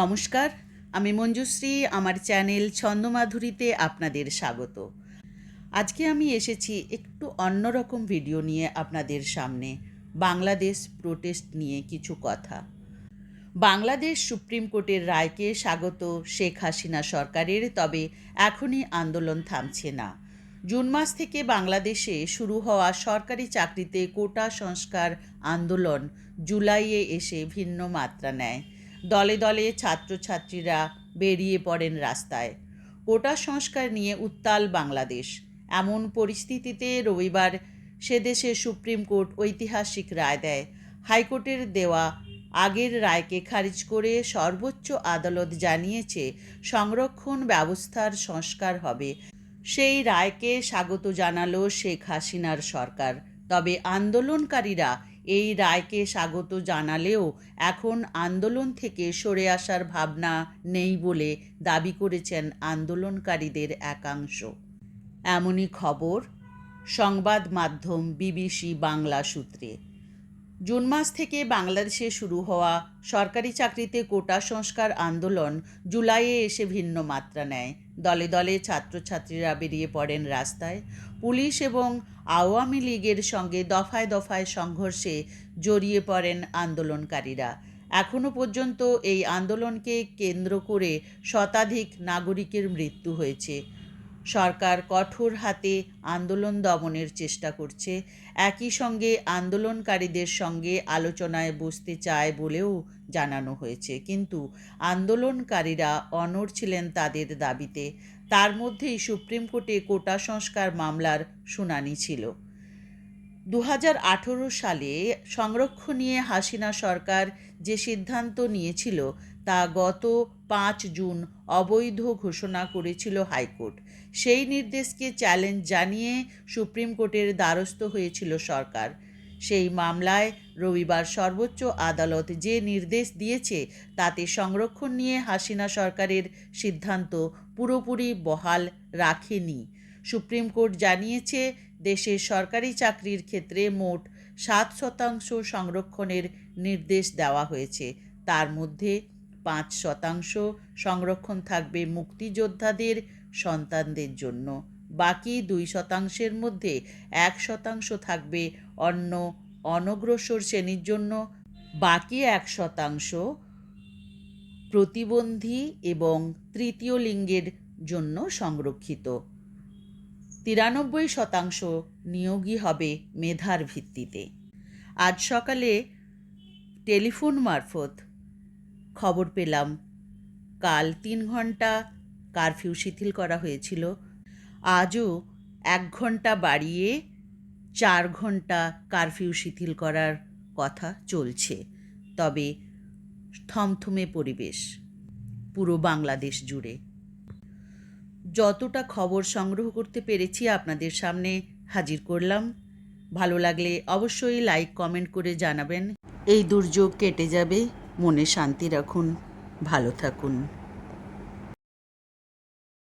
নমস্কার, আমি মঞ্জুশ্রী, আমার চ্যানেল ছন্দমাধুরীতে আপনাদের স্বাগত। আজকে আমি এসেছি একটু অন্যরকম ভিডিও নিয়ে আপনাদের সামনে, বাংলাদেশ প্রোটেস্ট নিয়ে কিছু কথা। বাংলাদেশ সুপ্রিম কোর্টের রায়কে স্বাগত শেখ হাসিনা সরকারের, তবে এখনই আন্দোলন থামছে না। জুন মাস থেকে বাংলাদেশে শুরু হওয়া সরকারি চাকরিতে কোটা সংস্কার আন্দোলন জুলাইয়ে এসে ভিন্ন মাত্রা নেয়। দলে দলে ছাত্রছাত্রীরা বেরিয়ে পড়েন রাস্তায়। কোটা সংস্কার নিয়ে উত্তাল বাংলাদেশ। এমন পরিস্থিতিতে রবিবার সে দেশে সুপ্রিম কোর্ট ঐতিহাসিক রায় দেয়। হাইকোর্টের দেওয়া আগের রায়কে খারিজ করে সর্বোচ্চ আদালত জানিয়েছে, সংরক্ষণ ব্যবস্থার সংস্কার হবে। সেই রায়কে স্বাগত জানালো শেখ হাসিনার সরকার। তবে আন্দোলনকারীরা এই রায়কে স্বাগত জানালেও এখন আন্দোলন থেকে সরে আসার ভাবনা নেই বলে দাবি করেছেন আন্দোলনকারীদের একাংশ। এমনই খবর সংবাদ মাধ্যম বিবিসি বাংলা সূত্রে। জুন মাস থেকে বাংলাদেশে শুরু হওয়া সরকারি চাকরিতে কোটা সংস্কার আন্দোলন জুলাইয়ে এসে ভিন্ন মাত্রা নেয়। দলে দলে ছাত্রছাত্রীরা বেরিয়ে পড়েন রাস্তায়। পুলিশ এবং আওয়ামী লীগের সঙ্গে দফায় দফায় সংঘর্ষে জড়িয়ে পড়েন আন্দোলনকারীরা। এখনও পর্যন্ত এই আন্দোলনকে কেন্দ্র করে শতাধিক নাগরিকের মৃত্যু হয়েছে। সরকার কঠোর হাতে আন্দোলন দমনের চেষ্টা করছে। একই সঙ্গে আন্দোলনকারীদের সঙ্গে আলোচনায় বসতে চায় বলেও জানানো হয়েছে। কিন্তু আন্দোলনকারীরা অনড় ছিলেন তাদের দাবিতে। তার মধ্যেই সুপ্রিম কোর্টে কোটা সংস্কার মামলার শুনানি ছিল। দু হাজার আঠেরো সালে সংরক্ষণ নিয়ে হাসিনা সরকার যে সিদ্ধান্ত নিয়েছিল তা গত পাঁচ জুন অবৈধ ঘোষণা করেছিল হাইকোর্ট। সেই নির্দেশকে চ্যালেঞ্জ জানিয়ে সুপ্রিম কোর্টের দ্বারস্থ হয়েছিল সরকার। সেই মামলায় রবিবার সর্বোচ্চ আদালত যে নির্দেশ দিয়েছে, তাতে সংরক্ষণ নিয়ে হাসিনা সরকারের সিদ্ধান্ত পুরোপুরি বহাল রাখেনি। সুপ্রিম কোর্ট জানিয়েছে, দেশের সরকারি চাকরির ক্ষেত্রে মোট সাত শতাংশ সংরক্ষণের নির্দেশ দেওয়া হয়েছে। তার মধ্যে পাঁচ শতাংশ সংরক্ষণ থাকবে মুক্তিযোদ্ধাদের সন্তানদের জন্য। বাকি দুই শতাংশের মধ্যে এক শতাংশ থাকবে অন্য অনগ্রসর শ্রেণির জন্য। বাকি এক শতাংশ প্রতিবন্ধী এবং তৃতীয় লিঙ্গের জন্য সংরক্ষিত। তিরানব্বই শতাংশ নিয়োগই হবে মেধার ভিত্তিতে। আজ সকালে টেলিফোন মারফত খবর পেলাম। কাল তিন ঘণ্টা কারফিউ শিথিল করা হয়েছিল। আজও এক ঘণ্টা বাড়িয়ে চার ঘণ্টা কারফিউ শিথিল করার কথা চলছে। তবে থমথমে পরিবেশ পুরো বাংলাদেশ জুড়ে। যতটা খবর সংগ্রহ করতে পেরেছি আপনাদের সামনে হাজির করলাম। ভালো লাগলে অবশ্যই লাইক কমেন্ট করে জানাবেন। এই দুর্যোগ কেটে যাবে। মনে শান্তি রাখুন ভালো থাকুন।